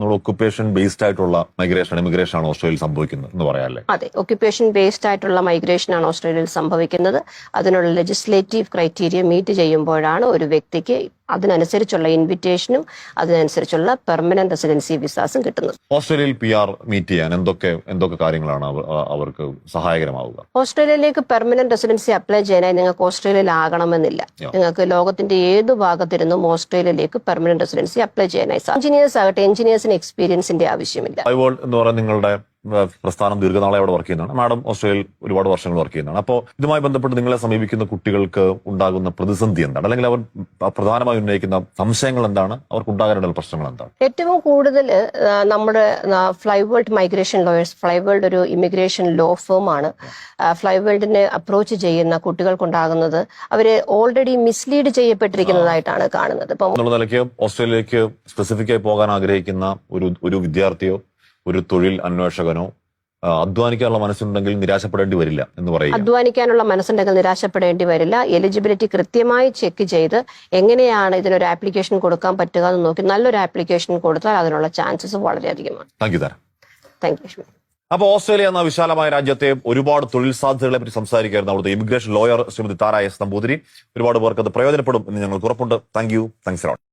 നമ്മൾ occupation based ആയിട്ടുള്ള migration immigration ആണ് ഓസ്ട്രേലിയയിൽ സംഭവിക്കുന്നത് എന്ന് പറയാല്ലേ? അതെ ഒക്യുപ്പേഷൻ ബേസ്ഡ് ആയിട്ടുള്ള മൈഗ്രേഷൻ ആണ് ഓസ്ട്രേലിയയിൽ സംഭവിക്കുന്നത്. അതിനുള്ള ലെജിസ്ലേറ്റീവ് ക്രൈറ്റീരിയ മീറ്റ് ചെയ്യുമ്പോഴാണ് ഒരു വ്യക്തിക്ക് അതിനനുസരിച്ചുള്ള ഇൻവിറ്റേഷനും അതിനനുസരിച്ചുള്ള പെർമനന്റ് റെസിഡൻസി വിസാസും കിട്ടുന്നത്. ഓസ്ട്രേലിയയിൽ പി ആർ മീറ്റ് ചെയ്യാൻ എന്തൊക്കെ എന്തൊക്കെ കാര്യങ്ങളാണ് അവർക്ക് സഹായകരമാവുക? ഓസ്ട്രേലിയയിലേക്ക് പെർമനന്റ് റെസിഡൻസി അപ്ലൈ ചെയ്യാനായി നിങ്ങൾക്ക് ഓസ്ട്രേലിയയിൽ ആകണമെന്നില്ല നിങ്ങൾക്ക് ലോകത്തിന്റെ ഏത് ഭാഗത്തിരുന്നും ഓസ്ട്രേലിയയിലേക്ക് പെർമനന്റ് റെസിഡൻസി അപ്ലൈ ചെയ്യാനായി എഞ്ചിനീയേഴ്സ് ആകട്ടെ എഞ്ചിനീയേഴ്സിന് എക്സ്പീരിയൻസിന്റെ ആവശ്യമില്ല. എന്ന് നിങ്ങളുടെ പ്രസ്ഥാനം ദീർഘനാളെ അവിടെ വർക്ക് ചെയ്യുന്നതാണ്. മാഡം ഓസ്ട്രേലിയയിൽ ഒരുപാട് വർഷങ്ങൾ വർക്ക് ചെയ്യുന്നതാണ്. അപ്പോൾ ഇതുമായി ബന്ധപ്പെട്ട് നിങ്ങളെ സമീപിക്കുന്ന കുട്ടികൾക്ക് ഉണ്ടാകുന്ന പ്രതിസന്ധി എന്താണ്? അല്ലെങ്കിൽ അവർ പ്രധാനമായി ഉന്നയിക്കുന്ന സംശയങ്ങൾ എന്താണ്? അവർക്ക് ഉണ്ടാകാനുള്ള പ്രശ്നങ്ങൾ എന്താണ്? ഏറ്റവും കൂടുതൽ നമ്മുടെ ഫ്ലൈവേൾഡ് മൈഗ്രേഷൻ ലോയേഴ്സ് ഫ്ലൈവേൾഡ് ഒരു ഇമിഗ്രേഷൻ ലോ ഫേം ആണ്. ഫ്ലൈവേൾഡിനെ അപ്രോച്ച് ചെയ്യുന്ന കുട്ടികൾക്കുണ്ടാകുന്നത് അവർ ഓൾറെഡി മിസ്ലീഡ് ചെയ്യപ്പെട്ടിരിക്കുന്നതായിട്ടാണ് കാണുന്നത്. ഇപ്പം നിലയ്ക്ക് ഓസ്ട്രേലിയയിലേക്ക് സ്പെസിഫിക്കായി പോകാൻ ആഗ്രഹിക്കുന്ന ഒരു ഒരു വിദ്യാർത്ഥിയോ ഒരു തൊഴിൽ അന്വേഷകനോ അധ്വാനിക്കാനുള്ള മനസ്സുണ്ടെങ്കിൽ നിരാശപ്പെടേണ്ടി വരില്ല എന്ന് പറയും അധ്വാനിക്കാനുള്ള മനസ്സുണ്ടെങ്കിൽ നിരാശപ്പെടേണ്ടി വരില്ല. എലിജിബിലിറ്റി കൃത്യമായി ചെക്ക് ചെയ്ത് എങ്ങനെയാണ് ഇതിനൊരു ആപ്ലിക്കേഷൻ കൊടുക്കാൻ പറ്റുക എന്ന് നോക്കി നല്ലൊരു ആപ്ലിക്കേഷൻ കൊടുത്താൽ അതിനുള്ള chances വളരെയധികമാണ്. Thank you Thara. Thank you അപ്പോൾ ഓസ്ട്രേലിയ എന്ന വിശാലമായ രാജ്യത്തെ ഒരുപാട് തൊഴിൽ സാധ്യതകളെ പറ്റി സംസാരിക്കുകയായിരുന്നു അവിടുത്തെ ഇമിഗ്രേഷൻ ലോയർ ശ്രീമതി താരായ നമ്പൂതിരി. ഒരുപാട് പേർക്ക് അത് പ്രയോജനപ്പെടും എന്ന് ഞങ്ങൾക്ക് ഉറപ്പുണ്ട്. Thank you thanks